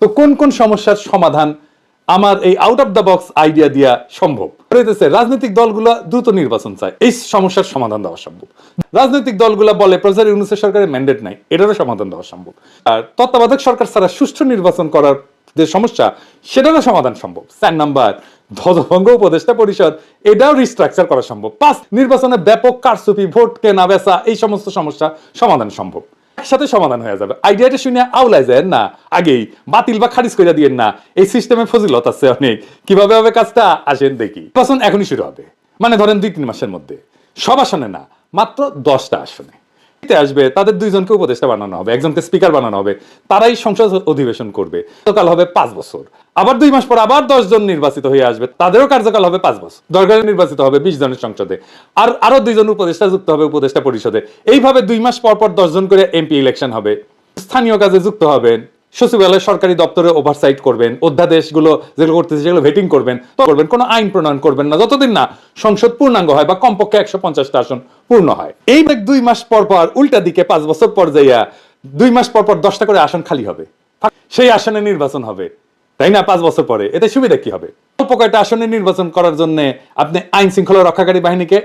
তো কোন কোন সমস্যার সমাধান আমার এই out of the box idea দিয়া সম্ভব? রয়েছে রাজনৈতিক দলগুলো দ্রুত নির্বাচন চায়। এই সমস্যার সমাধান দেওয়া সম্ভব। রাজনৈতিক দলগুলো বলে প্রফেসর ইউনুসের সরকারের ম্যান্ডেট নাই, এটারও সমাধান দেওয়া সম্ভব। আর তত্ত্বাবধায়ক সরকার ছাড়া সুষ্ঠু নির্বাচন করার যে সমস্যা, সেটারও সমাধান সম্ভব। চার নাম্বার, ধ্বজভঙ্গ উপদেষ্টা পরিষদ, এটাও রিস্ট্রাকচার করা সম্ভব। পাঁচ, নির্বাচনে ব্যাপক কারচুপি, ভোট কেনা, বেচা, এই সমস্ত সমস্যা সমাধান সম্ভব। একসাথে সমাধান হয়ে যাবে। আইডিয়াটা শুনে আউলাই যায়, না, আগেই বাতিল বা খারিজ করে দিয়েন না। এই সিস্টেমে ফজিলত আছে অনেক। কীভাবে হবে কাজটা? আসেন দেখি। নির্বাচন এখনই শুরু হবে। মানে ধরেন দুই, তিন মাসের মধ্যে। সব আসনে না, মাত্র দশটা আসনে। আসবে, তাদের দুইজনকে উপদেষ্টা বানানো হবে, একজনকে স্পিকার বানানো হবে, তারাই সংসদ অধিবেশন করবে। কাল হবে পাঁচ বছর। আবার দুই মাস পর আবার দশ জন নির্বাচিত হয়ে আসবে, তাদেরও কার্যকাল হবে পাঁচ বছর। দরকারে নির্বাচিত হবে বিশ জনের সংসদে। আর আরও দুইজন উপদেষ্টা যুক্ত হবে উপদেষ্টা পরিষদে। এইভাবে দুই মাস পর পর দশ জন করে এমপি ইলেকশন হবে। স্থানীয় কাজে যুক্ত হবেন। সচিবালয় সরকারি দপ্তরে ওভারসাইট করবেন, অধ্যাদেশগুলো যেগুলো করতেছে সেগুলো ভেটিং করবেন তো করবেন, কোনো আইন প্রণয়ন করবেন না। যতদিন না সংসদ পূর্ণাঙ্গ হয় বা কমপক্ষে একশো পঞ্চাশটা আসন পূর্ণ হয়। এই দুই মাস পর পর উল্টা দিকে পাঁচ বছর পর যাইয়া দুই মাস পর পর দশটা করে আসন খালি হবে। সেই আসনে নির্বাচন হবে। তাই না? পাঁচ বছর পরে। এতে সুবিধা কি হবে? অল্প কয়েকটা আসনে নির্বাচন করার জন্য আপনি আইন শৃঙ্খলা রক্ষাকারী বাহিনীকে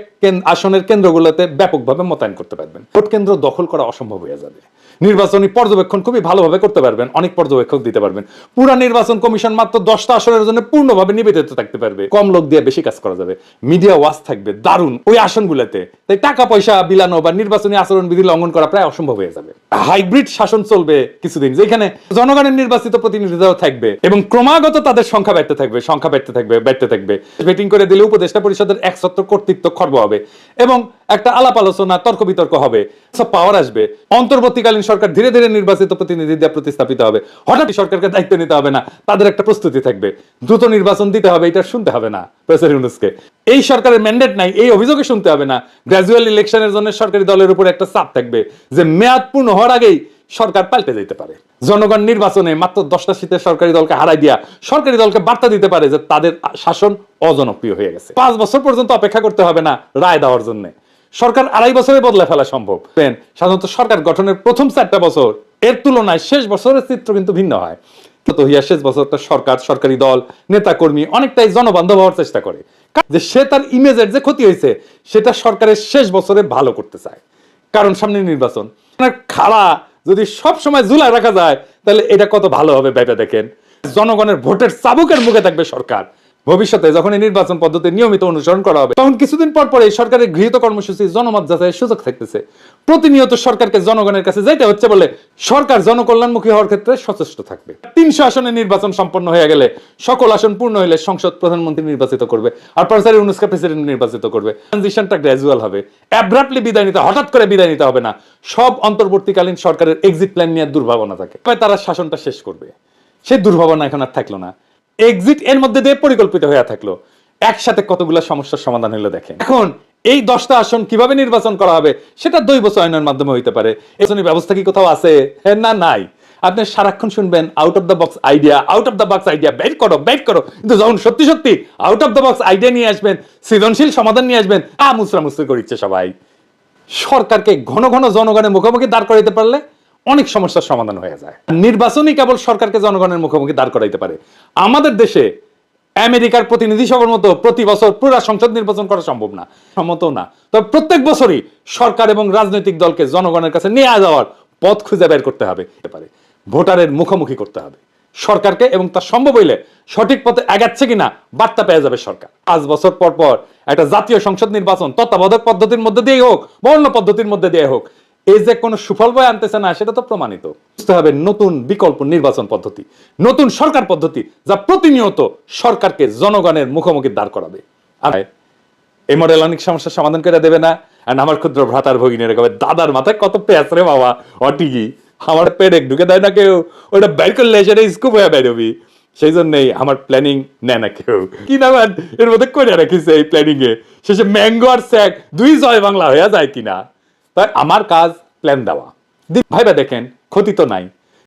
আসনের কেন্দ্রগুলোতে ব্যাপকভাবে মোতায়েন করতে পারবেন। ভোট কেন্দ্র দখল করা অসম্ভব হয়ে যাবে। নির্বাচনী পর্যবেক্ষণ খুবই ভালোভাবে করতে পারবেন, অনেক পর্যবেক্ষক দিতে পারবেন। পুরা নির্বাচন কমিশন মাত্র দশটা আসনের জন্য পূর্ণভাবে নিবেদিত থাকতে পারবে। কম লোক দিয়ে বেশি কাজ করা যাবে। মিডিয়া ওয়াচ থাকবে, দারুণ। ওই আসনগুলোতে তাই টাকা, পয়সা বিলানো বা নির্বাচনী আচরণ বিধি লঙ্ঘন করা প্রায় অসম্ভব হয়ে যাবে। হাইব্রিড শাসন চলবে কিছুদিন, যেখানে জনগণের নির্বাচিত প্রতিনিধিরাও থাকবে এবং ক্রমাগত তাদের সংখ্যা বাড়তে থাকবে, সংখ্যা বাড়তে থাকবে বাড়তে থাকবে। ভেটিং করে দিলে উপদেষ্টা পরিষদের একসত্র কর্তৃত্ব খর্ব হবে এবং একটা আলাপ আলোচনা, তর্ক বিতর্ক হবে। সব পাওয়ার আসবে। অন্তর্বর্তীকালীন সরকার ধীরে ধীরে নির্বাচিত প্রতিনিধি দিয়ে প্রতিস্থাপিত হবে। হঠাৎ সরকারকে দায়িত্ব নিতে হবে না, তাদের একটা প্রস্তুতি থাকবে। দ্রুত নির্বাচন দিতে হবে, এটা শুনতে হবে না প্রফেসর ইউনুসকে। এই সরকারের ম্যান্ডেট নাই, এই অভিযোগে শুনতে হবে না। গ্রাজুয়াল ইলেকশনের জন্য সরকারি দলের উপর একটা চাপ থাকবে, যে মেয়াদ পূর্ণ হওয়ার আগেই সরকার পাল্টে যেতে পারে। জনগণ নির্বাচনে মাত্র দশটা শীতের সরকারি দলকে হারাই দিয়া সরকারি দলকে বার্তা দিতে পারে যে তাদের শাসন অজনপ্রিয় হয়ে গেছে। পাঁচ বছর পর্যন্ত অপেক্ষা করতে হবে না রায় দেওয়ার জন্য। সরকার আড়াই বছরে বদলে ফেলা সম্ভব। সাধারণত সরকার গঠনের প্রথম চারটা বছর, এর তুলনায় শেষ বছরের চিত্র কিন্তু ভিন্ন হয়। তো হিয়া শেষ বছরটা সরকার, সরকারি দল নেতা কর্মী অনেকটাই জনবান্ধব হওয়ার চেষ্টা করে। যে সে তার ইমেজের যে ক্ষতি হয়েছে, সেটা সরকারের শেষ বছরে ভালো করতে চায়। কারণ সামনে নির্বাচন। খাড়া যদি সব সময় জুলাই রাখা যায়, তাহলে এটা কত ভালো হবে ভেবে দেখেন। জনগণের ভোটের চাবুকের মুখে থাকবে সরকার। ভবিষ্যতে যখন এই নির্বাচন পদ্ধতি নিয়মিত অনুসরণ করা হবে, তখন কিছুদিন পর পরে সরকারের গৃহীত কর্মসূচি জনমত যাচাইয়ের সুযোগ থাকতেছে। প্রতিনিয়ত সরকারকে জনগণের কাছে যেতে হচ্ছে বলে সরকার জনকল্যাণমুখী হওয়ার ক্ষেত্রে সচেষ্ট থাকবে। তিনশো আসনে নির্বাচন সম্পন্ন হয়ে গেলে সকল আসন পূর্ণ হলে সংসদ প্রধানমন্ত্রী নির্বাচিত করবে আর প্রফেসর ইউনুসকে প্রেসিডেন্ট নির্বাচিত করবে। ট্রানজিশনটা গ্র্যাজুয়াল হবে। অ্যাব্রাপ্টলি বিদায় নিতে, হঠাৎ করে বিদায় নিতে হবে না। সব অন্তর্বর্তীকালীন সরকারের এক্সিট প্ল্যান নিয়ে দুর্ভাবনা থাকে। তারা শাসনটা শেষ করবে। সেই দুর্ভাবনা এখন আর থাকল না। এক্সিট এর মধ্যে দিয়ে পরিকল্পিত হয়ে থাকল। একসাথে কতগুলো সমস্যার সমাধান হলো দেখেন। এখন এই দশটা আসন কীভাবে নির্বাচন করা হবে, সেটা দৈব চয়নের মাধ্যমে হইতে পারে। এসনি ব্যবস্থা কি কোথাও আছে? না, নাই। আপনি সারাক্ষণ শুনবেন out of the box idea out of the box idea বের করো বের করো। কিন্তু যখন সত্যি সত্যি out of the box idea নিয়ে আসবেন, সৃজনশীল সমাধান নিয়ে আসবেন, আ মুসরা মুসরি করিচ্ছে সবাই। সরকারকে ঘন ঘন জনগণের মুখোমুখি দাঁড় করাইতে পারলে অনেক সমস্যার সমাধান হয়ে যায়। নির্বাচনই কেবল সরকারকে জনগণের মুখোমুখি দাঁড় করাইতে পারে। আমাদের দেশে আমেরিকার প্রতিনিধি সভার মতো প্রতি বছর পুরা সংসদ নির্বাচন করা সম্ভব না, সম্মত না। তবে প্রত্যেক বছরই সরকার এবং রাজনৈতিক দলকে জনগণের কাছে নিয়ে যাওয়ার পথ খুঁজে বের করতে হবে পারে। ভোটারের মুখোমুখি করতে হবে। সরকারকে এবং তার সম্ভব হইলে সঠিক পথে এগাচ্ছে কিনা বার্তা পেয়ে যাবে সরকার। পাঁচ বছর পর পর একটা জাতীয় সংসদ নির্বাচন তত্ত্বাবধায়ক পদ্ধতির মধ্যে দিয়ে হোক বা অন্য পদ্ধতির মধ্যে দিয়ে হোক এই যে কোনো সুফল বয় আনতেছে না, সেটা তো প্রমাণিত। বুঝতে হবে নতুন বিকল্প নির্বাচন পদ্ধতি, নতুন সরকার পদ্ধতি যা প্রতিনিয়ত সরকারকে জনগণের মুখোমুখি দাঁড় করাবে। আর এই মডেল অনেক সমস্যার সমাধান করে দেবে না। আর আমার ক্ষুদ্র ভ্রাতার ভগিনীর কবে, দাদার মাথায় কত পেঁয়াজ রে বাবা, অটিকি? আমার পেটে ঢুকে দেয় না কেউ ওটা বের করলে সেটা স্কুপ হয়ে বেরোবি। সেই জন্যই আমার প্ল্যানিং নেয় না কেউ। কি না এর মধ্যে করে রাখিছে এই প্ল্যানিং এ শেষে ম্যাঙ্গো আর স্যাক দুই জয় বাংলা হয়ে যায় কিনা? তাই আমার কাজ প্ল্যান দেওয়া। ভাইবা দেখেন ক্ষতি তো নাই।